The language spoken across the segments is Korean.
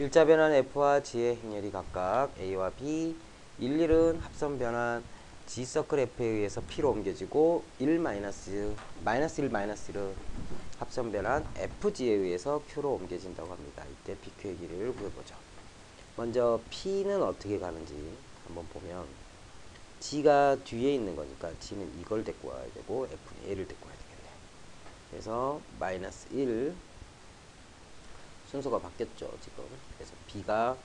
일자 변환 F와 G의 행렬이 각각 A와 B 1, 1은 합선 변환 G 서클 F에 의해서 P로 옮겨지고 1 마이너스 마이너스 1 마이너스 1은 합선 변환 FG에 의해서 Q로 옮겨진다고 합니다. 이때 PQ의 길이를 구해보죠. 먼저 P는 어떻게 가는지 한번 보면 G가 뒤에 있는 거니까 G는 이걸 데리고 와야 되고 F는 얘를 데리고 와야 되겠네. 그래서 마이너스 1 순서가 바뀌었죠 지금. 그래서 B가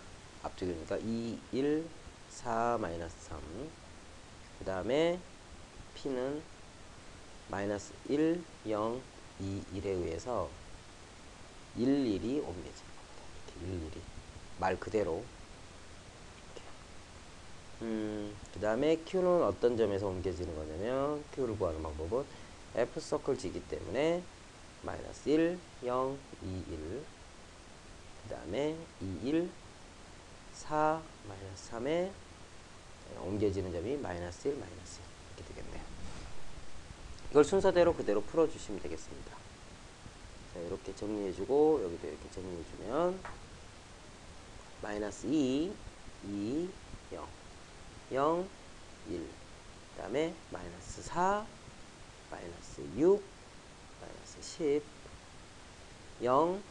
앞쪽이니까 2, 1, 4, 마이너스 3. 그 다음에 P는 마이너스 1, 0, 2, 1에 의해서 1, 1이 옮겨지는 겁니다. 이렇게 1, 1이. 말 그대로. 이렇게. 음, 그 다음에 Q는 어떤 점에서 옮겨지는 거냐면 Q를 구하는 방법은 F 서클 G이기 때문에 마이너스 1, 0, 2, 1. 그 다음에 2, 1, 4, 마이너스 3에 옮겨지는 점이 마이너스 1, 마이너스 1 이렇게 되겠네요. 이걸 순서대로 그대로 풀어주시면 되겠습니다. 자, 이렇게 정리해주고 여기도 이렇게 정리해주면 마이너스 2, 2, 0, 0, 1. 그 다음에 마이너스 4, 마이너스 6, 마이너스 10, 0,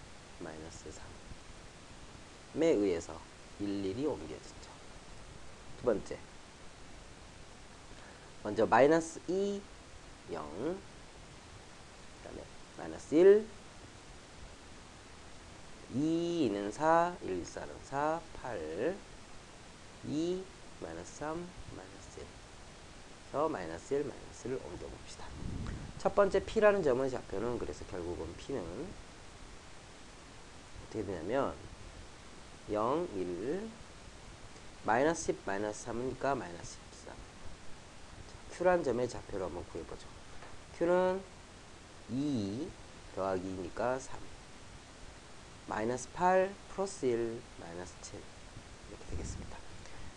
마이너스 3에 의해서 일일이 옮겨지죠. 두 번째. 먼저 마이너스 2, 0. 그 다음에 마이너스 1, 2는 4, 1, 2, 4는 4, 8, 2, 마이너스 3, 마이너스 1. 그래서 마이너스 1, 마이너스 를 옮겨봅시다. 첫 번째 P라는 점의 좌표는 그래서 결국은 P는 어떻게 되냐면 0, 1, 마이너스 10, 마이너스 3이니까 마이너스 13. Q란 점의 좌표를 한번 구해보죠. Q는 2 더하기 2니까 3. 마이너스 8 플러스 1 마이너스 7 이렇게 되겠습니다.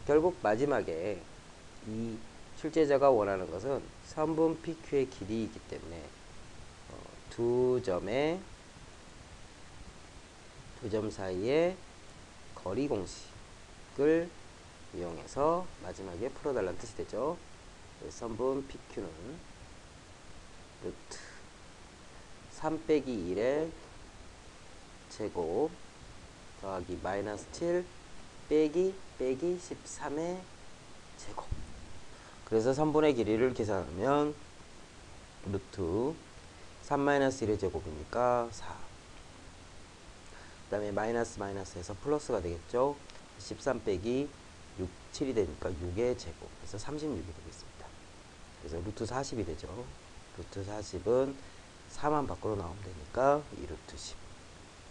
결국 마지막에 이 출제자가 원하는 것은 선분 PQ의 길이이기 때문에 어, 두 점의 두 점 사이의 거리 공식을 이용해서 마지막에 풀어달라는 뜻이 되죠. 선분 PQ는 루트 3 빼기 1의 제곱 더하기 마이너스 7 빼기 빼기 13의 제곱 그래서 선분의 길이를 계산하면 루트 3 마이너스 1의 제곱이니까 4 그 다음에 마이너스 마이너스에서 플러스가 되겠죠? 13 빼기 6, 7이 되니까 6의 제곱. 그래서 36이 되겠습니다. 그래서 루트 40이 되죠? 루트 40은 4만 밖으로 나오면 되니까 2루트 10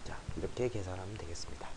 자, 이렇게 계산하면 되겠습니다.